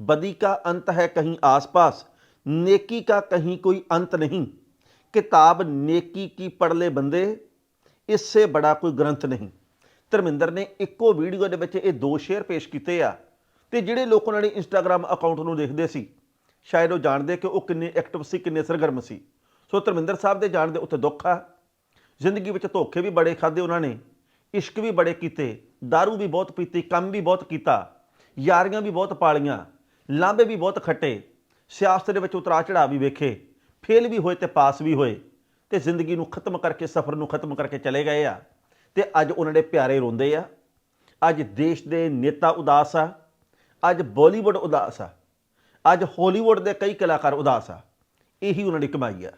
ਬਦੀ ਕਾ ਅੰਤ ਹੈ ਕਹੀਂ ਆਸ-ਪਾਸ। ਨੇਕੀ ਕਾ ਕਹੀਂ ਕੋਈ ਅੰਤ ਨਹੀਂ ਕਿਤਾਬ ਨੇਕੀ ਕੀ ਪੜ ਲੈ ਬੰਦੇ इससे ਬੜਾ ਕੋਈ ਗ੍ਰੰਥ ਨਹੀਂ ਧਰਮਿੰਦਰ ਨੇ ਇੱਕੋ ਵੀਡੀਓ ਦੇ ਵਿੱਚ ਇਹ ਦੋ ਸ਼ੇਰ ਪੇਸ਼ ਕੀਤੇ ਆ ਤੇ ਜਿਹੜੇ ਲੋਕ ਉਹਨਾਂ ਦੇ ਇੰਸਟਾਗ੍ਰam ਅਕਾਊਂਟ ਨੂੰ ਦੇਖਦੇ ਸੀ ਸ਼ਾਇਦ ਉਹ ਜਾਣਦੇ ਕਿ ਉਹ ਕਿੰਨੇ ਐਕਟਿਵ ਸੀ ਕਿੰਨੇ ਸਰਗਰਮ ਸੀ ਸੋ ਧਰਮਿੰਦਰ ਸਾਹਿਬ ਦੇ ਜਾਣ ਦੇ ਉੱਤੇ ਦੁੱਖ ਆ ਜ਼ਿੰਦਗੀ ਵਿੱਚ ਧੋਖੇ ਵੀ ਬੜੇ ਖਾਦੇ ਉਹਨਾਂ ਨੇ ਇਸ਼ਕ ਵੀ ਬੜੇ ਕੀਤੇ दारू ਵੀ ਬਹੁਤ ਪੀਤੀ ਕੰਮ ਵੀ ਬਹੁਤ ਕੀਤਾ ਯਾਰੀਆਂ ਵੀ ਬਹੁਤ ਪਾਲੀਆਂ ਲਾਂਬੇ ਵੀ ਬਹੁਤ ਖੱਟੇ ਸਿਆਸਤ ਦੇ ਵਿੱਚ ਉਤਰਾ ਚੜਾ ਵੀ ਵੇਖੇ, ਫੇਲ ਵੀ ਹੋਏ ਤੇ ਪਾਸ ਵੀ ਹੋਏ, ਤੇ ਜ਼ਿੰਦਗੀ ਨੂੰ ਖਤਮ ਕਰਕੇ, ਸਫ਼ਰ ਨੂੰ ਖਤਮ ਕਰਕੇ ਚਲੇ ਗਏ ਆ। ਤੇ ਅੱਜ ਉਹਨਾਂ ਦੇ ਪਿਆਰੇ ਰੋਂਦੇ ਆ। ਅੱਜ ਦੇਸ਼ ਦੇ ਨੇਤਾ ਉਦਾਸ ਆ। ਅੱਜ ਬਾਲੀਵੁੱਡ ਉਦਾਸ ਆ। ਅੱਜ ਹਾਲੀਵੁੱਡ ਦੇ ਕਈ ਕਲਾਕਾਰ ਉਦਾਸ ਆ। ਇਹੀ ਉਹਨਾਂ ਦੀ ਕਮਾਈ ਆ।